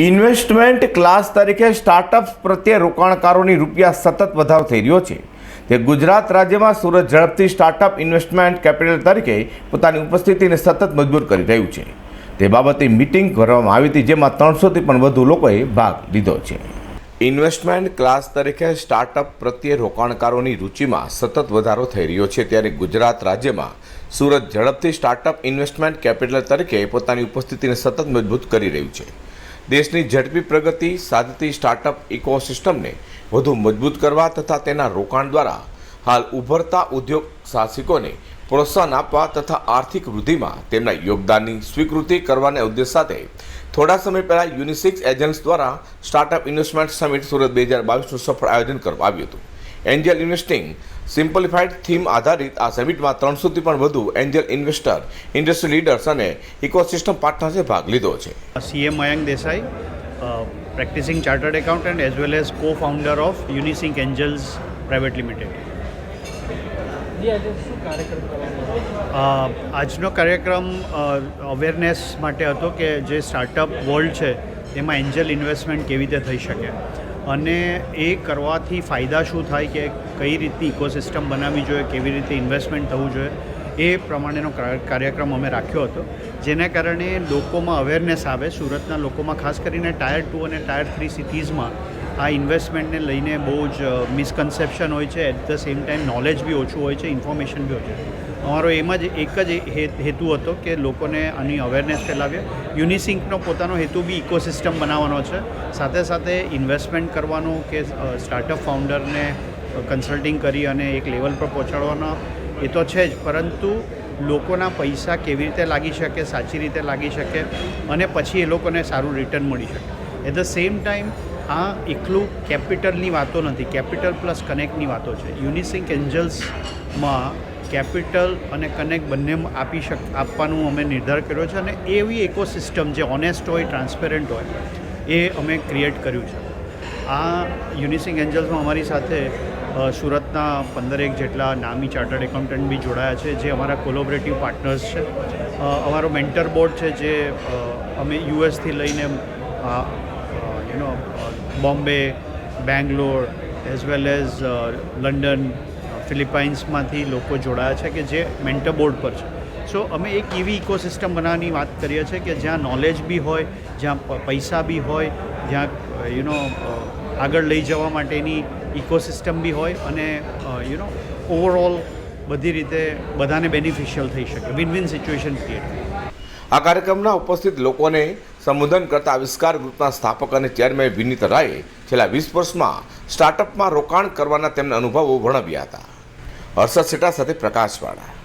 Investment class તરીકે startups પ્રત્યે રોકાણકારોની રૂપિયા સતત વધારો થઈ રહ્યો છે. તે ગુજરાત રાજ્યમાં સુરત ઝડપથી સ્ટાર્ટઅપ ઇન્વેસ્ટમેન્ટ કેપિટલ તરીકે પોતાની ઉપસ્થિતિને સતત મજબૂત કરી રહ્યું છે. તે બાબતે મિટિંગ કરવામાં આવી હતી જેમાં ત્રણસોથી પણ વધુ લોકોએ ભાગ લીધો છે. ઇન્વેસ્ટમેન્ટ ક્લાસ તરીકે સ્ટાર્ટઅપ પ્રત્યે રોકાણકારોની રુચિમાં સતત વધારો થઈ રહ્યો છે ત્યારે ગુજરાત રાજ્યમાં સુરત ઝડપથી સ્ટાર્ટઅપ ઇન્વેસ્ટમેન્ટ કેપિટલ તરીકે પોતાની ઉપસ્થિતિને સતત મજબૂત કરી રહ્યું છે. દેશની ઝડપી પ્રગતિ, સાધતી સ્ટાર્ટઅપ ઇકોસિસ્ટમને વધુ મજબૂત કરવા તથા તેના રોકાણ દ્વારા હાલ ઉભરતા ઉદ્યોગ સાહસિકોને પ્રોત્સાહન આપવા તથા આર્થિક વૃદ્ધિમાં તેમના યોગદાનની સ્વીકૃતિ કરવાના ઉદ્દેશ સાથે થોડા સમય પહેલા યુનિસિક્સ એજન્ટ્સ દ્વારા સ્ટાર્ટઅપ ઇન્વેસ્ટમેન્ટ સમિટ સુરત બે હજાર બાવીસનું સફળ આયોજન કરવામાં આવ્યું હતું. એન્જલ ઇન્વેસ્ટિંગ સિમ્પલિફાઈડ થીમ આધારિત આ સમિટમાં ત્રણસોથી પણ વધુ એન્જલ ઇન્વેસ્ટર ઇન્ડસ્ટ્રી લીડર્સ અને ઇકોસિસ્ટમ પાર્ટનર્સે ભાગ લીધો છે CA Mayank Desai practising chartered accountant as well as co founder of Unisync angels private? Uh, આજનો કાર્યક્રમ અવેરનેસ માટે હતો કે જે સ્ટાર્ટઅપ વર્લ્ડ છે એમાં એન્જલ ઇન્વેસ્ટમેન્ટ કેવી રીતે થઈ શકે અને એ કરવાથી ફાયદા શું થાય કે કઈ રીતની ઇકોસિસ્ટમ બનાવવી જોઈએ, કેવી રીતે ઇન્વેસ્ટમેન્ટ થવું જોઈએ, એ પ્રમાણેનો કાર- કાર્યક્રમ અમે રાખ્યો હતો. જેના કારણે લોકોમાં અવેરનેસ આવે, સુરતના લોકોમાં, ખાસ કરીને ટાયર ટુ અને ટાયર થ્રી સિટીઝમાં આ ઇન્વેસ્ટમેન્ટને લઈને બહુ જ મિસકન્સેપ્શન હોય છે. At the same time knowledge બી ઓછું હોય છે ઇન્ફોર્મેશન બી ઓછું અમારો એમ જ એક જ હેતુ હતો કે લોકોને આની અવેરનેસ ફેલાવીએ. યુનિસિંકનો પોતાનો હેતુ બી ઇકોસિસ્ટમ બનાવવાનો છે. સાથે સાથે ઇન્વેસ્ટમેન્ટ કરવાનું કે સ્ટાર્ટઅપ ફાઉન્ડરને કન્સલ્ટિંગ કરી અને એક લેવલ પર પહોંચાડવાનો, એ તો છે જ. પરંતુ લોકોના પૈસા કેવી રીતે લાગી શકે, સાચી રીતે લાગી શકે અને પછી એ લોકોને સારું રિટર્ન મળી શકે. એટ ધ સેમ ટાઈમ આ એકલું કેપિટલની વાતો નથી, કેપિટલ પ્લસ કનેક્ટની વાતો છે. યુનિસિંક એન્જલ્સમાં કેપિટલ અને કનેક્ટ બંને આપી શક, આપવાનું અમે નિર્ધાર કર્યો છે અને એવી ઇકોસિસ્ટમ જે ઓનેસ્ટ હોય ટ્રાન્સપેરન્ટ હોય, એ અમે ક્રિએટ કર્યું છે. આ યુનિસિંગ એન્જલ્સમાં અમારી સાથે સુરતના પંદરેક જેટલા નામી ચાર્ટર્ડ એકાઉન્ટન્ટ બી જોડાયા છે, જે અમારા કોલોબરેટિવ પાર્ટનર્સ છે. અમારો મેન્ટર બોર્ડ છે જે અમે યુએસથી લઈને યુનો Bombay, Bangalore as well as London, ફિલિપાઇન્સમાંથી લોકો જોડાયા છે કે જે મેન્ટર બોર્ડ પર છે. સો અમે એક એવી ઇકોસિસ્ટમ બનાવવાની વાત કરીએ છીએ કે જ્યાં નોલેજ બી હોય, જ્યાં પૈસા બી હોય, જ્યાં યુનો આગળ લઈ જવા માટેની ઇકોસિસ્ટમ બી હોય અને યુનો ઓવરઓલ બધી રીતે બધાને બેનિફિશિયલ થઈ શકે વિન વિન સિચ્યુએશન ક્રિએટ આ કાર્યક્રમના ઉપસ્થિત લોકોને સંબોધન કરતા આવિષ્કાર ગ્રુપના સ્થાપક અને ચેરમેન વિનીત રાયે છેલ્લા વીસ વર્ષમાં સ્ટાર્ટઅપમાં રોકાણ કરવાના તેમના અનુભવો વર્ણવ્યા હતા. હર્ષદ સેટા સાથે પ્રકાશવાળા.